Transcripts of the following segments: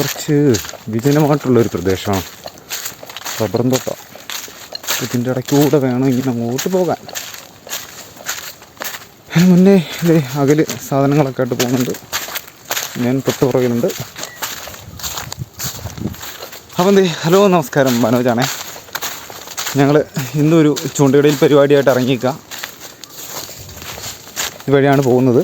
കുറച്ച് വിജനമായിട്ടുള്ളൊരു പ്രദേശമാണ്. റബ്ബറും തോട്ടം ഇതിന്റെ ഇടയ്ക്കൂടെ വേണം ഇങ്ങനെ അങ്ങോട്ട് പോകാൻ. അതിന് മുന്നേ ഇതേ അകൽ സാധനങ്ങളൊക്കെ ആയിട്ട് പോകുന്നുണ്ട്. ഞാൻ തൊട്ട് പുറകിലുണ്ട്. അപ്പം എന്തേ ഹലോ നമസ്കാരം മനോജാണേ. ഞങ്ങൾ ഇന്നൊരു ചൂണ്ടയിടയിൽ പരിപാടിയായിട്ട് ഇറങ്ങിക്കുക ഇതുവഴിയാണ് പോകുന്നത്.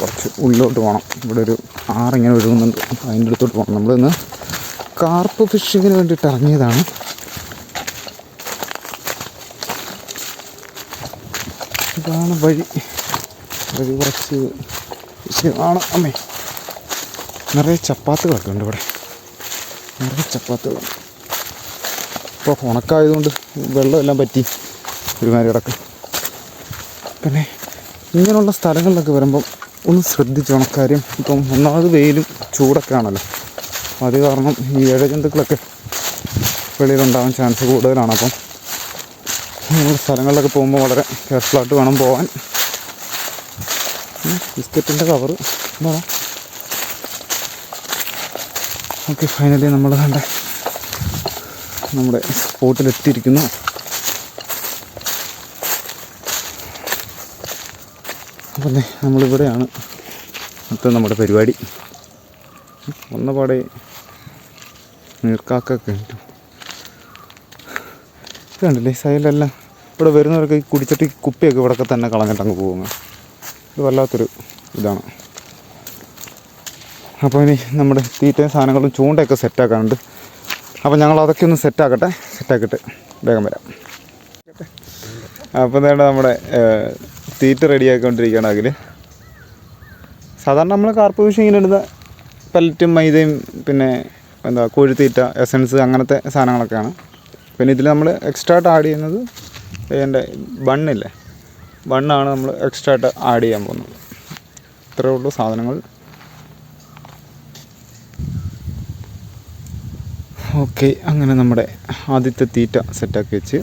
കുറച്ച് ഉള്ളിലോട്ട് പോകണം ഇവിടെ ഒരു ആറിങ്ങനെ ഒഴുകുന്നുണ്ട്. അപ്പോൾ അതിന്റെ അടുത്തോട്ട് പോകണം നമ്മളിന്ന് കാർപ്പ് ഫിഷിങ്ങിന് വേണ്ടിയിട്ട് ഇറങ്ങിയതാണ്. ഇതാണ് വഴി. വഴി കുറച്ച് ആണ്. അമ്മേ നിറയെ ചപ്പാത്തുകളൊക്കെ ഉണ്ട് ഇവിടെ. നിറയെ ചപ്പാത്തുകളുണ്ട് ഇപ്പോൾ ഉണക്കായതുകൊണ്ട് വെള്ളമെല്ലാം പറ്റി ഒരുമാതിരി കിടക്കും. പിന്നെ ഇങ്ങനെയുള്ള സ്ഥലങ്ങളിലൊക്കെ വരുമ്പം ഒന്ന് ശ്രദ്ധിച്ചോണം കാര്യം. ഇപ്പം ഒന്നാമത് വെയിലും ചൂടൊക്കെ ആണല്ലോ. അത് കാരണം ഈ ഇഴജന്തുക്കളൊക്കെ വെളിയിലുണ്ടാകാൻ ചാൻസ് കൂടുതലാണ്. അപ്പം നമ്മൾ സ്ഥലങ്ങളിലൊക്കെ പോകുമ്പോൾ വളരെ കെയർഫുള്ളായിട്ട് വേണം പോകാൻ ബിസ്ക്കറ്റിന്റെ കവർ എന്താ ഓക്കെ ഫൈനലി നമ്മൾ കണ്ട നമ്മുടെ സ്പോട്ടിലെത്തിയിരിക്കുന്നു അപ്പം നമ്മളിവിടെയാണ് മൊത്തം നമ്മുടെ പരിപാടി. വന്ന പാടെ നീർക്കാക്കൊക്കെ ഉണ്ട്. ഇത് കണ്ടില്ലേ? സൈഡിലെല്ലാം ഇവിടെ വരുന്നവരൊക്കെ ഈ കുടിച്ചിട്ട് ഈ കുപ്പിയൊക്കെ ഇവിടെയൊക്കെ തന്നെ കളഞ്ഞിട്ട് അങ്ങ് പോകുന്നു. ഇത് വല്ലാത്തൊരു ഇതാണ്. അപ്പോൾ ഇനി നമ്മുടെ തീറ്റയും സാധനങ്ങളും ചൂണ്ടയൊക്കെ സെറ്റാക്കാനുണ്ട്. അപ്പോൾ ഞങ്ങൾ അതൊക്കെ ഒന്ന് സെറ്റാക്കട്ടെ? സെറ്റാക്കിയിട്ട് വേഗം വരാം. അപ്പോൾ നേടാ നമ്മുടെ തീറ്റ റെഡിയാക്കിക്കൊണ്ടിരിക്കുകയാണ് അതിൽ സാധാരണ നമ്മൾ കാർപ്പ് ഫിഷ് ഇങ്ങനെ ഇടുന്ന പല്ലറ്റും മൈദയും പിന്നെ എന്താ കോഴിത്തീറ്റ എസൻസ് അങ്ങനത്തെ സാധനങ്ങളൊക്കെയാണ്. പിന്നെ ഇതിൽ നമ്മൾ എക്സ്ട്രാ ആയിട്ട് ആഡ് ചെയ്യുന്നത് എന്റെ ബണ്ണില്ലേ ബണ്ണാണ് നമ്മൾ എക്സ്ട്രാ ആയിട്ട് ആഡ് ചെയ്യാൻ പോകുന്നത്. ഇത്രയേ ഉള്ളൂ സാധനങ്ങൾ. ഓക്കെ അങ്ങനെ നമ്മുടെ ആദ്യത്തെ തീറ്റ സെറ്റാക്കി വെച്ച്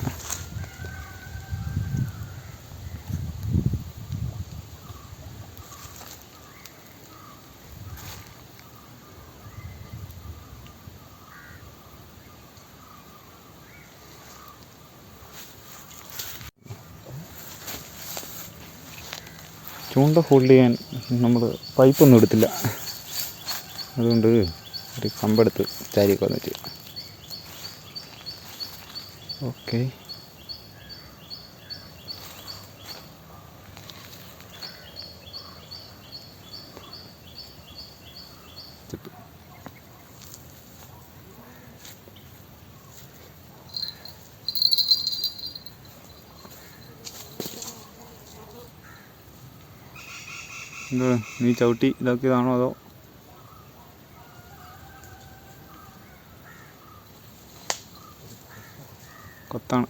ചൂണ്ട ഹോൾഡ് ചെയ്യാൻ നമ്മൾ പൈപ്പൊന്നും എടുത്തില്ല. അതുകൊണ്ട് ഒരു കമ്പെടുത്ത് ചാരിയൊക്കെ വന്നിട്ട്. ഓക്കെ. എന്താ നീ ചവിട്ടി ഇതാക്കിയതാണോ അതോ? കൊത്താണ്.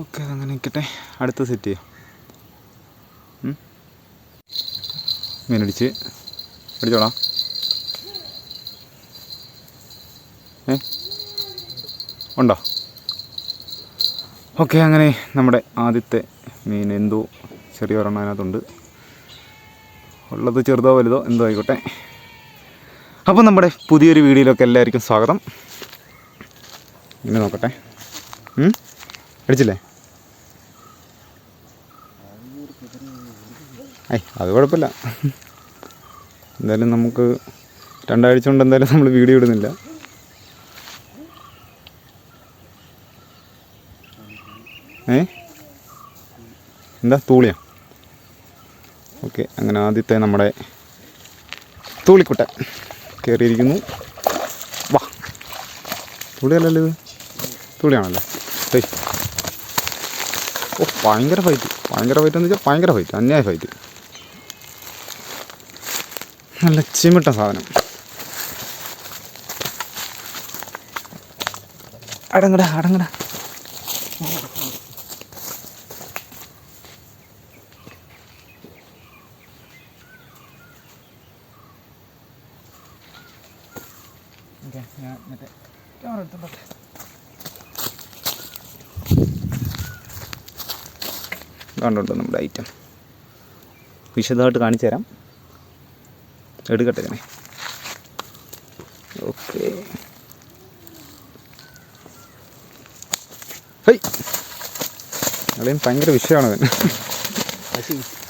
ഓക്കെ അതങ്ങനെ നിൽക്കട്ടെ. അടുത്ത സെറ്റ് ചെയ്യാം. മീനടിച്ച് അടിച്ചോളാം ഏ? ഉണ്ടോ? ഓക്കെ അങ്ങനെ നമ്മുടെ ആദ്യത്തെ മീൻ എന്തോ? ചെറിയ ഒരെണ്ണം അതിനകത്തുണ്ട്. ഉള്ളത് ചെറുതോ വലുതോ എന്തോ ആയിക്കോട്ടെ. അപ്പോൾ നമ്മുടെ പുതിയൊരു വീഡിയോയിലൊക്കെ എല്ലാവർക്കും സ്വാഗതം. ഇങ്ങനെ നോക്കട്ടെ? അടിച്ചില്ലേ? ഐ അത് കുഴപ്പമില്ല. എന്തായാലും നമുക്ക് രണ്ടാഴ്ച കൊണ്ട് എന്തായാലും നമ്മൾ വീഡിയോ ഇടുന്നില്ല ഏ എന്താ? തൂളിയാ. ഓക്കെ അങ്ങനെ ആദ്യത്തെ നമ്മുടെ തൂളിക്കുട്ട കയറിയിരിക്കുന്നു. വാ. തുളിയല്ലല്ലോ ഇത്? തൂളിയാണല്ലേ? ഓ ഭയങ്കര ഫൈറ്റ് ഭയങ്കര ഫൈറ്റ് എന്ന് വെച്ചാൽ ഭയങ്കര ഫൈറ്റ് അന്യായ ഫൈറ്റ് നല്ല ചിമിട്ട സാധനം. അടങ്ങട അടങ്ങട. ഓക്കെ ഞാൻ മറ്റേ ക്യാമറ എടുത്തോട്ടെ. കണ്ടോട്ടോ നമ്മുടെ ഐറ്റം വിശദമായിട്ട് കാണിച്ചു തരാം. എടുക്കട്ടെ ഇങ്ങനെ ഓക്കെ. ഹൈ ഭയങ്കര വിഷയമാണ് അവൻ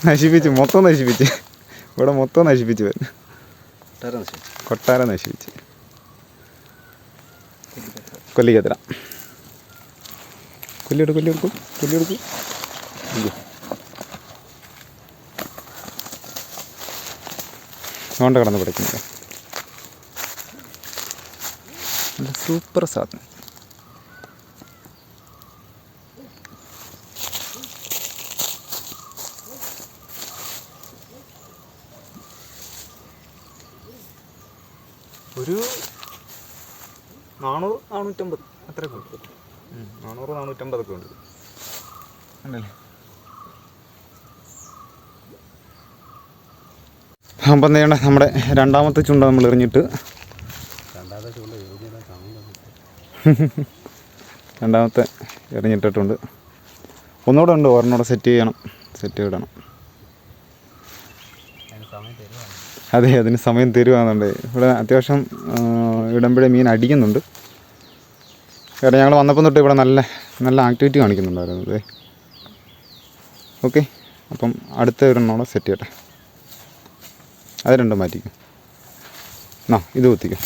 നശിപ്പിച്ച്. മൊത്തം നശിപ്പിച്ച്. ഇവിടെ മൊത്തം നശിപ്പിച്ച് വൻ കൊട്ടാരം നശിപ്പിച്ച്. കൊല്ലിക്കത്തിര കൊല്ലിയെടുക്കും കൊല്ലിയെടുക്കും കൊല്ലിയെടുക്കും അയ്യോ അതുകൊണ്ട് കിടന്ന് നല്ല സൂപ്പർ സാധനം ഒരു നാനൂറ് നാനൂറ്റമ്പത് അത്രയൊക്കെ ഉണ്ട് ഉം, നാനൂറ് നാനൂറ്റമ്പതൊക്കെ ഉണ്ട് ഉണ്ടല്ലേ അപ്പം ചെയ്യണ്ട നമ്മുടെ രണ്ടാമത്തെ ചുണ്ട നമ്മൾ എറിഞ്ഞിട്ട്. രണ്ടാമത്തെ എറിഞ്ഞിട്ടിട്ടുണ്ട്. ഒന്നുകൂടെ ഉണ്ട് ഒരെണ്ണൂടെ സെറ്റ് ചെയ്യണം സെറ്റ് ഇടണം അതെ അതിന് സമയം തരുവാന്നുണ്ട്. ഇവിടെ അത്യാവശ്യം ഇടുമ്പോഴേ മീൻ അടിക്കുന്നുണ്ട്. കാരണം ഞങ്ങൾ വന്നപ്പം തൊട്ട് ഇവിടെ നല്ല നല്ല ആക്ടിവിറ്റി കാണിക്കുന്നുണ്ടായിരുന്നു. അതെ. ഓക്കെ അപ്പം അടുത്ത ഒരെണ്ണോടെ സെറ്റ് ചെയ്യട്ടെ. അത് രണ്ടും മാറ്റിക്കും. എന്നാ ഇത് കുത്തിക്കും.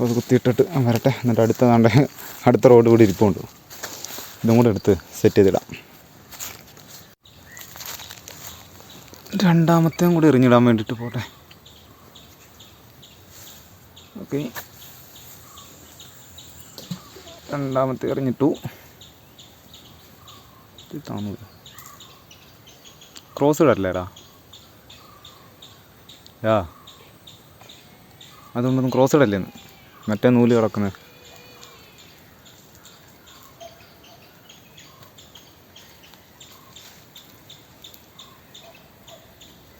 അത് കുത്തിയിട്ടിട്ട് വരട്ടെ. എന്നിട്ട് അടുത്ത കണ്ട അടുത്ത റോഡ് കൂടി ഇരിപ്പുണ്ട്. ഇതും കൂടെ എടുത്ത് സെറ്റ് ചെയ്തിടാം. രണ്ടാമത്തെയും കൂടി എറിഞ്ഞിടാൻ വേണ്ടിയിട്ട് പോട്ടെ. ഓക്കെ രണ്ടാമത്തെ എറിഞ്ഞിട്ടു. താന്നു ക്രോസ് ഇടല്ലേടാ യാ. അതുകൊണ്ടൊന്നും ക്രോസ് ഇടല്ലേന്ന് മറ്റേ നൂൽ കിടക്കുന്നത്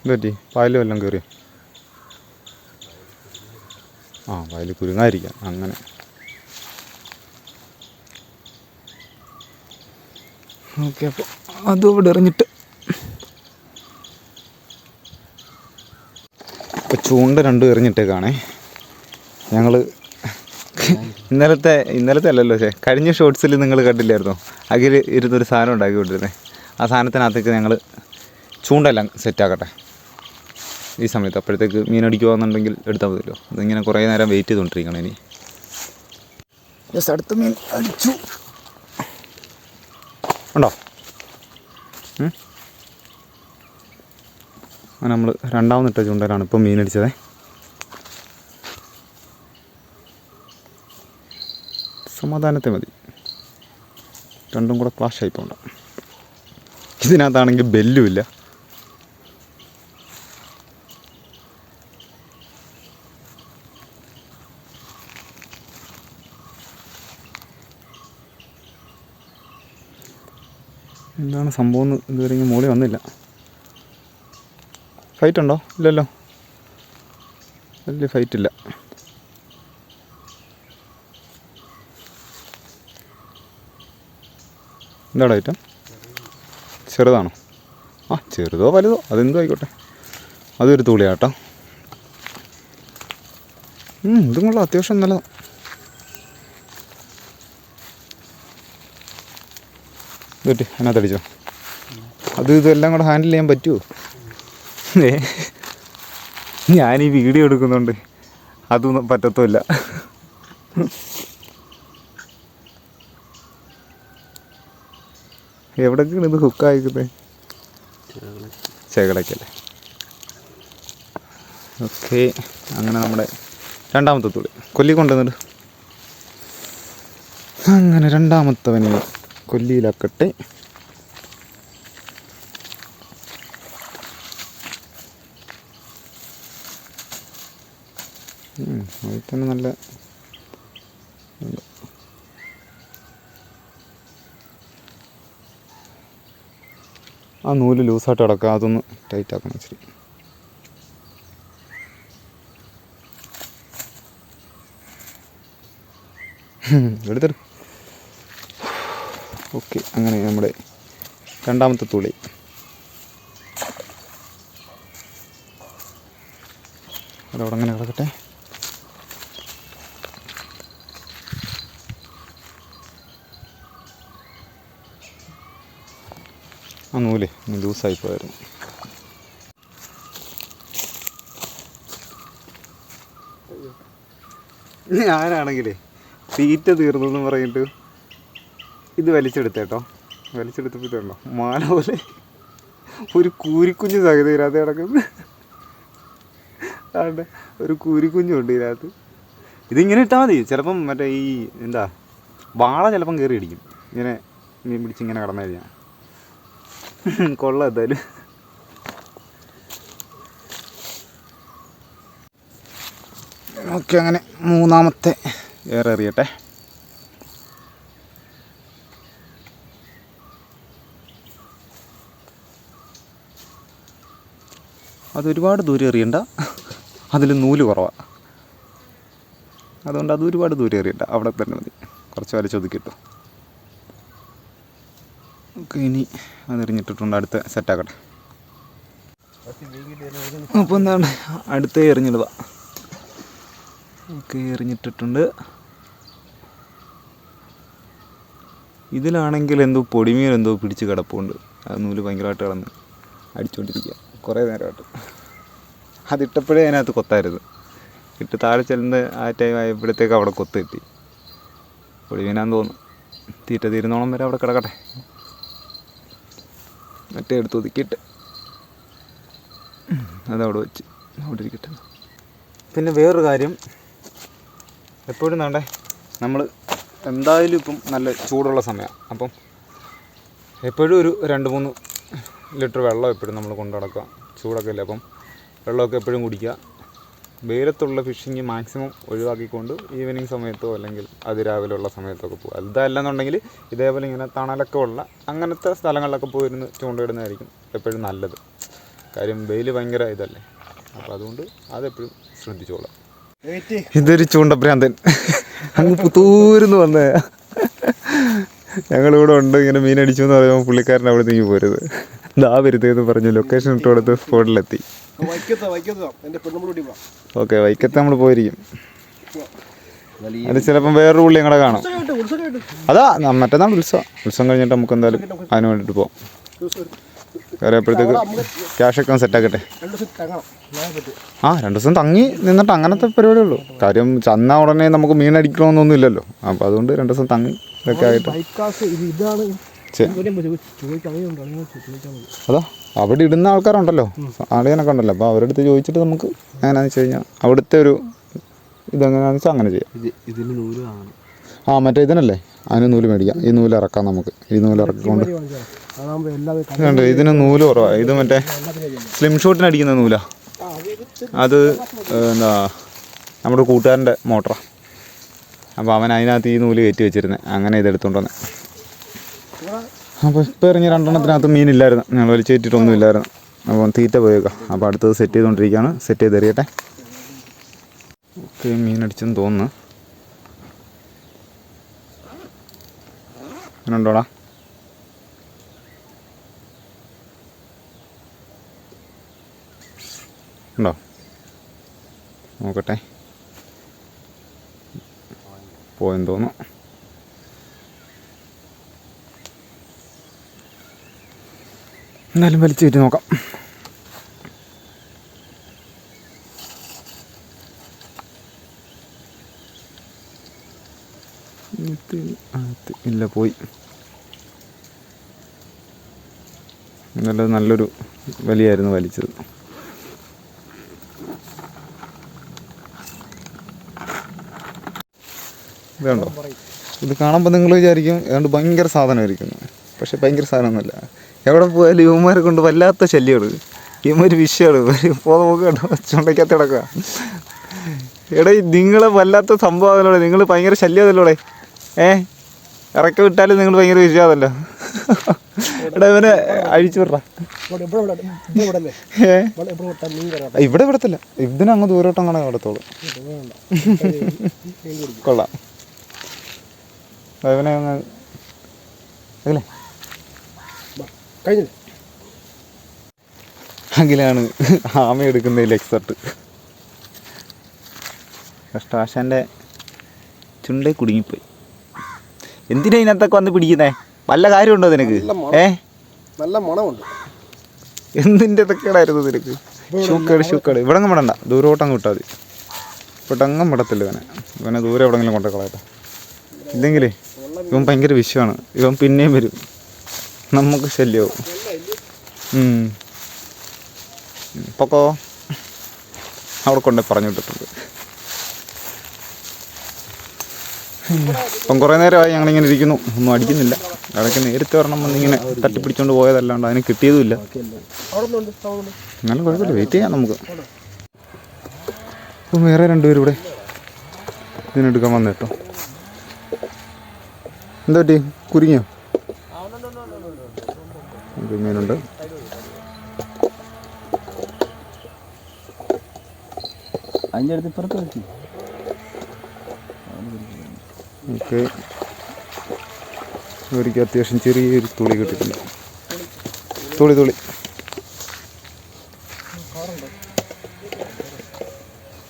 പറ്റി പായൽ വല്ലതും കയറി ആ പായൽ കുരുങ്ങായിരിക്കാം അങ്ങനെ. ഓക്കെ അപ്പോൾ അതും ഇവിടെ എറിഞ്ഞിട്ട് ചൂണ്ട രണ്ടും എറിഞ്ഞിട്ടേക്കാണേ. ഞങ്ങൾ ഇന്നലത്തെ ഇന്നലത്തെ അല്ലല്ലോ പക്ഷേ കഴിഞ്ഞ ഷോർട്സിൽ നിങ്ങൾ കണ്ടില്ലായിരുന്നോ? അകിൽ ഇരുന്നൊരു സാധനം ഉണ്ടാക്കിക്കൊണ്ടിരുന്നത് ആ സാധനത്തിനകത്തേക്ക് ഞങ്ങൾ ചൂണ്ടെല്ലാം സെറ്റാക്കട്ടെ ഈ സമയത്ത് അപ്പോഴത്തേക്ക് മീൻ അടിക്കുകയെന്നുണ്ടെങ്കിൽ എടുത്താൽ മതിയല്ലോ. അതിങ്ങനെ കുറേ നേരം വെയിറ്റ് ചെയ്തുകൊണ്ടിരിക്കണം ഇനി. ജസ്റ്റ് അടുത്ത മീൻ അടിച്ചു. ഉണ്ടോ? അങ്ങനെ നമ്മൾ രണ്ടാമതിട്ട ചൂണ്ടയിലാണ് മീൻ അടിച്ചത് സമാധാനത്തെ മതി. രണ്ടും കൂടെ ക്ലാഷ് ആയി പോണ്ട. ഇതിനകത്താണെങ്കിൽ ബെല്ലുമില്ല. എന്താണ് സംഭവം എന്ന് ഇതുവരെ മോളി വന്നില്ല. ഫൈറ്റ് ഉണ്ടോ ഇല്ലല്ലോ. വലിയ ഫൈറ്റ് ഇല്ല എന്താടാ ഐറ്റം ചെറുതാണോ? ആ ചെറുതോ വലുതോ? അതെന്തോ ആയിക്കോട്ടെ. അതൊരു തുളിയാട്ടോ ഇതും കൊള്ളാം. അത്യാവശ്യം നല്ലതാണ് അതിനകത്ത് അടിച്ചോ അത് ഇതെല്ലാം കൂടെ ഹാൻഡിൽ ചെയ്യാൻ പറ്റുമോ ഞാൻ ഈ വീഡിയോ എടുക്കുന്നുണ്ട്. അതൊന്നും പറ്റത്തുമില്ല. എവിടെക്കാണ് ഇത് ഹുക്ക് ഹുക്കായിക്കുന്നത് ചേകളയ്ക്കല്ലേ ഓക്കെ അങ്ങനെ നമ്മുടെ രണ്ടാമത്തെ തുള്ളി. കൊല്ലി കൊണ്ടുവന്നിട്ട് അങ്ങനെ രണ്ടാമത്തവനെ കൊല്ലിയിലാക്കട്ടെ. അതിൽ തന്നെ നല്ല ആ നൂൽ ലൂസായിട്ട് കിടക്കുക അതൊന്ന് ടൈറ്റ് ആക്കണം ശരി എടുത്തെടു. ഓക്കെ അങ്ങനെ നമ്മുടെ രണ്ടാമത്തെ തുളി അതവിടെ അങ്ങനെ കിടക്കട്ടെ? ആ നൂൽ ലൂസായി പോയായിരുന്നു. ഞാനാണെങ്കിലേ തീറ്റ തീർന്നു എന്ന് പറഞ്ഞിട്ട് ഇത് വലിച്ചെടുത്തേട്ടോ വലിച്ചെടുത്തപ്പോൾ ഇതുണ്ടോ? മാല പോലെ ഒരു കൂരിക്കുഞ്ഞ് സഹിതം ഇതിനകത്ത് കിടക്കുന്നു. ആണ്ട് ഒരു കൂരിക്കുഞ്ഞുണ്ട് ഇതിനകത്ത്. ഇതിങ്ങനെ ഇട്ടാൽ മതി. ചിലപ്പം മറ്റേ ഈ എന്താ വാള ചിലപ്പം കയറി അടിക്കും ഇങ്ങനെ മീൻ പിടിച്ച് ഇങ്ങനെ കടന്നു കഴിഞ്ഞാൽ കൊള്ളാം എന്തായാലും. ഓക്കെ അങ്ങനെ മൂന്നാമത്തെ ഏറെ എറിയട്ടെ. അതൊരുപാട് ദൂരം എറിയണ്ട. അതിൽ നൂൽ കുറവാണ് അതുകൊണ്ട് അത് ഒരുപാട് ദൂരം എറിയണ്ട. അവിടെ തന്നെ മതി. കുറച്ച് വരെ ചൊതുക്കിട്ടു ഓക്കെ ഇനി അതെറിഞ്ഞിട്ടിട്ടുണ്ട്. അടുത്ത സെറ്റാക്കട്ടെ. അപ്പോൾ എന്താണ്? അടുത്ത എറിഞ്ഞിടുക. ഓക്കെ എറിഞ്ഞിട്ടിട്ടുണ്ട്. ഇതിലാണെങ്കിൽ എന്തോ പൊടിമീൻ എന്തോ പിടിച്ച് കിടപ്പുണ്ട്. അത് നൂൽ ഭയങ്കരമായിട്ട് കിടന്ന് അടിച്ചുകൊണ്ടിരിക്കുക കുറേ നേരമായിട്ട്. അതിട്ടപ്പോഴേ അതിനകത്ത് കൊത്തായിരുന്നു. ഇട്ട് താഴെ ചെല്ലുന്ന ആ ടൈം ആയപ്പോഴത്തേക്ക് അവിടെ കൊത്ത് കിട്ടി. പൊടിമീനാന്ന് തോന്നുന്നു. തീറ്റ തീരുന്നോളം വരെ അവിടെ കിടക്കട്ടെ. മറ്റേ എടുത്ത് ഒതുക്കിയിട്ട്. അതവിടെ വെച്ച്. അവിടെ ഇരിക്കട്ടെ. പിന്നെ വേറൊരു കാര്യം. എപ്പോഴും വേണ്ടേ? നമ്മൾ എന്തായാലും ഇപ്പം നല്ല ചൂടുള്ള സമയമാണ് അപ്പം എപ്പോഴും ഒരു രണ്ട് മൂന്ന് ലിറ്റർ വെള്ളം എപ്പോഴും നമ്മൾ കൊണ്ടു നടക്കുക. ചൂടൊക്കെ ഇല്ലേ? അപ്പം വെള്ളമൊക്കെ എപ്പോഴും കുടിക്കുക. വെയിലത്തുള്ള ഫിഷിങ് മാക്സിമം ഒഴിവാക്കിക്കൊണ്ട് ഈവനിങ് സമയത്തോ അല്ലെങ്കിൽ അതിരാവിലെയുള്ള സമയത്തൊക്കെ പോകുക അതല്ലെന്നുണ്ടെങ്കിൽ ഇതേപോലെ ഇങ്ങനെ തണലൊക്കെ ഉള്ള അങ്ങനത്തെ സ്ഥലങ്ങളിലൊക്കെ പോയിരുന്ന് ചൂണ്ടയിടുന്നതായിരിക്കും എപ്പോഴും നല്ലത്. കാര്യം വെയിൽ ഭയങ്കര ഇതല്ലേ? അപ്പോൾ അതുകൊണ്ട് അതെപ്പോഴും ശ്രദ്ധിച്ചോളാം. ഇതൊരു ചൂണ്ടഭ്രാന്തൻ. അങ്ങ് പുത്തൂരുന്ന് വന്നേ. ഞങ്ങളിവിടെ ഉണ്ട് ഇങ്ങനെ മീനടിച്ചു എന്ന് പറയുമ്പോൾ പുള്ളിക്കാരൻ അവിടെ നീങ്ങി പോരുത്. ദാ വരുതേന്ന് പറഞ്ഞു ലൊക്കേഷൻ ഇട്ട് കൊടുത്ത് സ്പോട്ടിലെത്തി പോവാം ഓക്കെ വൈക്കത്ത് നമ്മൾ പോയിരിക്കും. അത് ചിലപ്പം വേറൊരു പുള്ളി ഞങ്ങളെ കാണും. അതാ മറ്റന്നാൾ ഉത്സവം. ഉത്സവം കഴിഞ്ഞിട്ട് നമുക്ക് എന്തായാലും അതിന് വേണ്ടിയിട്ട് പോകാം കയറിയപ്പോഴത്തേക്ക് ക്യാഷൊക്കെ ഒന്ന് സെറ്റാക്കട്ടെ രണ്ട് ദിവസം തങ്ങണം. ഞാൻ പറ്റും. ആ രണ്ട് ദിവസം തങ്ങി നിന്നിട്ട് അങ്ങനത്തെ പരിപാടി ഉള്ളൂ. കാര്യം ചന്ന ഉടനെ നമുക്ക് മീൻ അടിക്കണമെന്നൊന്നും ഇല്ലല്ലോ. അപ്പോൾ അതുകൊണ്ട് രണ്ട് ദിവസം തങ്ങി ഇതൊക്കെ ആയിട്ട്. അതാ. അവിടെ ഇടുന്ന ആൾക്കാരുണ്ടല്ലോ. ആളിയനൊക്കെ ഉണ്ടല്ലോ. അപ്പോൾ അവരുടെ അടുത്ത് ചോദിച്ചിട്ട് നമുക്ക് എങ്ങനെയാണെന്ന് വെച്ച് കഴിഞ്ഞാൽ അവിടുത്തെ ഒരു ഇതെങ്ങനെയാണെന്ന് വെച്ചാൽ അങ്ങനെ ചെയ്യാം. ഇത് ഇതിന് നൂൽ ആ മറ്റേ ഇതിനല്ലേ? അതിന് നൂൽ മേടിക്കാം. ഈ നൂൽ ഇറക്കാം നമുക്ക്. ഈ നൂൽ ഇറക്കിക്കൊണ്ട് ഇതുണ്ട്. ഇതിന് നൂൽ കുറവാണ് ഇത് മറ്റേ സ്ലിം ഷോട്ടിന് അടിക്കുന്ന നൂലാ. അത് എന്താ നമ്മുടെ കൂട്ടുകാരന്റെ മോട്ടറാണ് അപ്പോൾ അവൻ അതിനകത്ത് ഈ നൂൽ കയറ്റി വെച്ചിരുന്നത് അങ്ങനെ ഇതെടുത്തോണ്ട് വന്നെ. അപ്പോൾ ഇപ്പോൾ ഇറങ്ങിയ രണ്ടെണ്ണത്തിനകത്ത് മീനില്ലായിരുന്നു ഞങ്ങൾ വലിച്ചേറ്റിട്ടൊന്നും ഇല്ലായിരുന്നു. അപ്പോൾ തീറ്റ പോയേക്കാം. അപ്പോൾ അടുത്തത് സെറ്റ് ചെയ്തുകൊണ്ടിരിക്കുകയാണ് സെറ്റ് ചെയ്ത് എറിയട്ടെ. ഓക്കെ മീൻ അടിച്ചെന്ന് തോന്നുന്നു. രണ്ടോടാ ഉണ്ടോ? നോക്കട്ടെ. പോയെന്ന് തോന്നുന്നു. എന്നാലും വലിച്ചു കയറ്റി നോക്കാം. ഇല്ല പോയി. നല്ല നല്ലൊരു വലിയായിരുന്നു വലിച്ചത്. ഇതുണ്ടോ ഇത് കാണുമ്പോൾ നിങ്ങൾ വിചാരിക്കും ഏതാണ്ട് ഭയങ്കര സാധനമായിരിക്കുന്നു. പക്ഷെ ഭയങ്കര സാധനമൊന്നുമല്ല. എവിടെ പോയാലും ഇവന്മാരെ കൊണ്ട് വല്ലാത്ത ശല്യമാണ്. ഇവന്മാർ വിഷയമാണ് പോകാൻ നോക്ക് കണ്ടോ ചുണ്ടയ്ക്കകത്ത് കിടക്കുക. എടാ നിങ്ങളെ വല്ലാത്ത സംഭവം നിങ്ങൾ ഭയങ്കര ശല്യമല്ലല്ലോടെ ഏ? ഇറക്കി വിട്ടാലും നിങ്ങൾ ഭയങ്കര വിഷയമാണല്ലോ. എടാ ഇവനെ അഴിച്ചു വിടറ ഇവിടെ വിടത്തില്ല. ഇതിനങ്ങ് ദൂരോട്ടം കാണാൻ വിടത്തോളൂ കൊള്ളാം. ഇവനെ അങ്ങ് അല്ലേ? കഴിഞ്ഞില്ലേ അഖിലാണ് ആമ എടുക്കുന്നതിൽ എക്സ്പെർട്ട് കഷ്ടാശാന്റെ ചുണ്ടേ കുടുങ്ങിപ്പോയി. എന്തിനാ ഇതിനകത്തൊക്കെ വന്ന് പിടിക്കുന്നേ? വല്ല കാര്യമുണ്ടോ നിനക്ക്. ഏ? നല്ല മണമുണ്ട്. എന്തിന്റെ ഇതൊക്കെയായിരുന്നു നിനക്ക് ഷൂക്കേട് ഷൂക്കേട്. ഇവിടെ അങ്ങ് വിടണ്ട ദൂരോട്ടങ്ങ് വിട്ടാൽ മതി. ഇവിടെങ്ങും വിടത്തില്ല ഇവനെ. ഇവനെ ദൂരെ എവിടെങ്കിലും കൊണ്ടു കളയട്ടെ. ഇല്ലെങ്കിലേ ഇവൻ ഭയങ്കര വിഷയമാണ് ഇവൻ പിന്നെയും വരും. നമുക്ക് ശല്യവും. പൊക്കോ? അവിടെ കൊണ്ടേ പറഞ്ഞു വിട്ടിട്ടുണ്ട്. അപ്പം കുറേ നേരമായി ഞങ്ങളിങ്ങനെ ഇരിക്കുന്നു. ഒന്നും അടിക്കുന്നില്ല. ഇടയ്ക്ക് നേരത്തെ ഒരെണ്ണം വന്നിങ്ങനെ തട്ടിപ്പിടിച്ചുകൊണ്ട് പോയതല്ലാണ്ട് അതിന് കിട്ടിയതുമില്ല. എന്നാലും കുഴപ്പമില്ല. വെയിറ്റ് ചെയ്യാം നമുക്ക്. ഇപ്പം വേറെ രണ്ടുപേരും ഇവിടെ ഇതിനെടുക്കാൻ വന്നു കേട്ടോ. എന്താ പറ്റി കുരുങ്ങിയോ? ഒരു മീനുണ്ട് അതിന്റെ അടുത്ത് ഇപ്പുറത്ത് വെച്ചു നമുക്ക് ഒരിക്കൽ അത്യാവശ്യം ചെറിയൊരു തുളി കിട്ടിയിട്ടുണ്ട്. തുളി തുളി.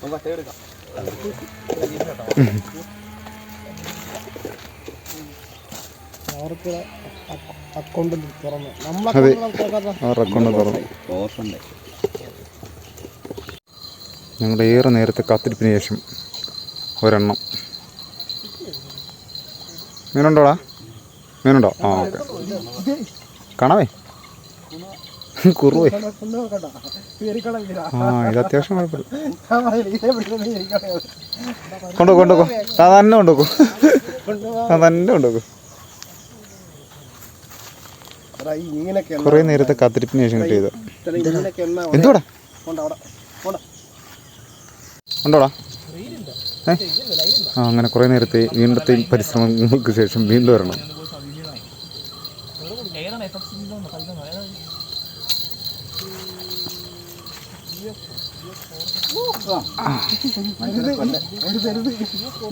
അവർക്ക് അക്കൗണ്ടിൽ തുറന്നു. അതെ. നമ്മളെ തുറന്നു. ഞങ്ങളുടെ ഏറെ നേരത്തെ കാത്തിരിപ്പിന് ശേഷം ഒരെണ്ണം. മീനുണ്ടോടാ? മീനുണ്ടോ? ആ ഓക്കെ. കാണാവേ? കുറുവേ. ആ ഇത് അത്യാവശ്യം കുഴപ്പമില്ല. കൊണ്ടുപോകും കൊണ്ടോക്കോ ആ തന്നെ കൊണ്ടുപോകും. ആ തന്നെ കൊണ്ടുപോകും. കുറേ നേരത്തെ കാത്തിരിപ്പിന് ശേഷം കിട്ടിയത്. എന്തുവാടാ? ഉണ്ടോടാ? ആ അങ്ങനെ കുറേ നേരത്തെ വീണ്ടത്തെയും പരിശ്രമങ്ങൾക്ക് ശേഷം വീണ്ടും വരണം.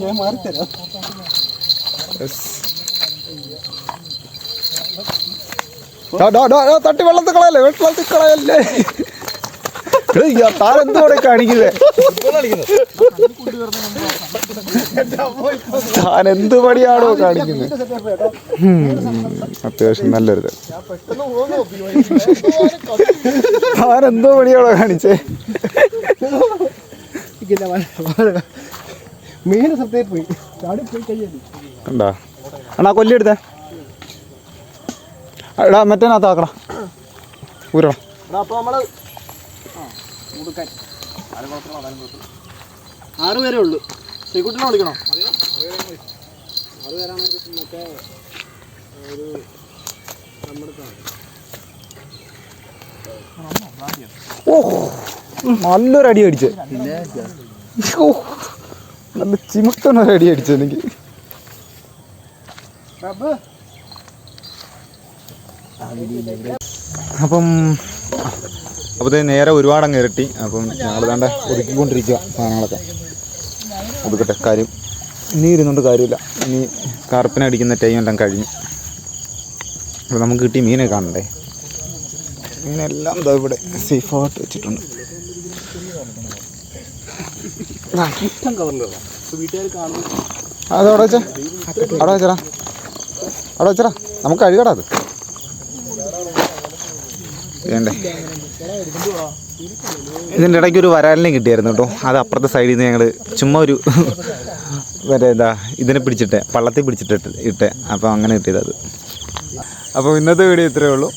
ഞാൻ മാറിത്തരാം. തട്ടി വെള്ളത്തിൽ കളയല്ലേ? വെള്ളത്തിൽ കളയല്ലേ? താൻ എന്തോടെ കാണിക്കുന്നേ? താൻ എന്ത് പണിയാണോ കാണിക്കുന്നത് അത്യാവശ്യം നല്ലൊരു താൻ എന്തോ പണിയാണോ കാണിച്ചേ? മീൻ സത്യം പോയി. ചാടി പോയി കഴിയല്ലേ കണ്ടാ? അണ്ണാ കൊല്ലി എടാ മറ്റേനകത്താക്കടാ ഊരടാ. അപ്പൊ നമ്മൾ ആറ് പേരേ ഉള്ളു. ശ്രീകുട്ടിനെ വിളിക്കണോ? ആറ് മറ്റേ ഒരു ഓ നല്ലൊരു അടി അടിച്ചേ. നല്ല ചിമുത്തൊരു അടി അടിച്ചു എനിക്ക്. അപ്പം അപ്പോൾ നേരെ ഒരുപാട് അങ്ങ് ഇരട്ടി. അപ്പം ഞങ്ങൾ വേണ്ട ഒതുക്കിക്കൊണ്ടിരിക്കുക സാധനങ്ങളൊക്കെ. ഒതുക്കട്ടെ കാര്യം ഇനി ഇരുന്നുകൊണ്ട് കാര്യമില്ല. ഇനി കറുപ്പിനെ അടിക്കുന്ന ടൈം എല്ലാം കഴിഞ്ഞു. അപ്പോൾ നമുക്ക് കിട്ടി മീനെ കാണണ്ടേ? മീനെല്ലാം ഇതാ ഇവിടെ സേഫായിട്ട് വെച്ചിട്ടുണ്ട്. അതെ കവറിലോ വീട്ടുകാർ കാണുന്നു അത് അവിടെ വെച്ചാ. അവിടെ വെച്ചടാ. അവിടെ വെച്ചടാ. നമുക്ക് കഴുകടാ അത്. വേണ്ടേ ഇതിന്റെ ഇടയ്ക്ക് ഒരു വരാലിനെ കിട്ടിയായിരുന്നു കേട്ടോ. അത് അപ്പുറത്തെ സൈഡിൽ നിന്ന് ഞങ്ങൾ ചുമ്മാ ഒരു മറ്റേ എന്താ ഇതിനെ പിടിച്ചിട്ട് പള്ളത്തിൽ പിടിച്ചിട്ട് ഇട്ടെ അപ്പോൾ അങ്ങനെ കിട്ടിയത് അത്. അപ്പോൾ ഇന്നത്തെ വീഡിയോ ഇത്രയേ ഉള്ളൂ.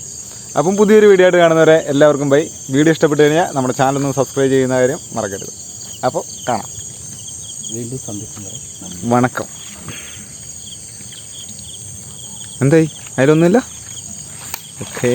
അപ്പം പുതിയൊരു വീഡിയോ ആയിട്ട് കാണുന്നവരെ എല്ലാവർക്കും ബൈ വീഡിയോ ഇഷ്ടപ്പെട്ട് കഴിഞ്ഞാൽ നമ്മുടെ ചാനൽ ഒന്ന് സബ്സ്ക്രൈബ് ചെയ്യുന്ന കാര്യം മറക്കരുത്. അപ്പോൾ കാണാം. വീണ്ടും വണക്കം. എന്തായി? അതിലൊന്നുമില്ല? ഓക്കേ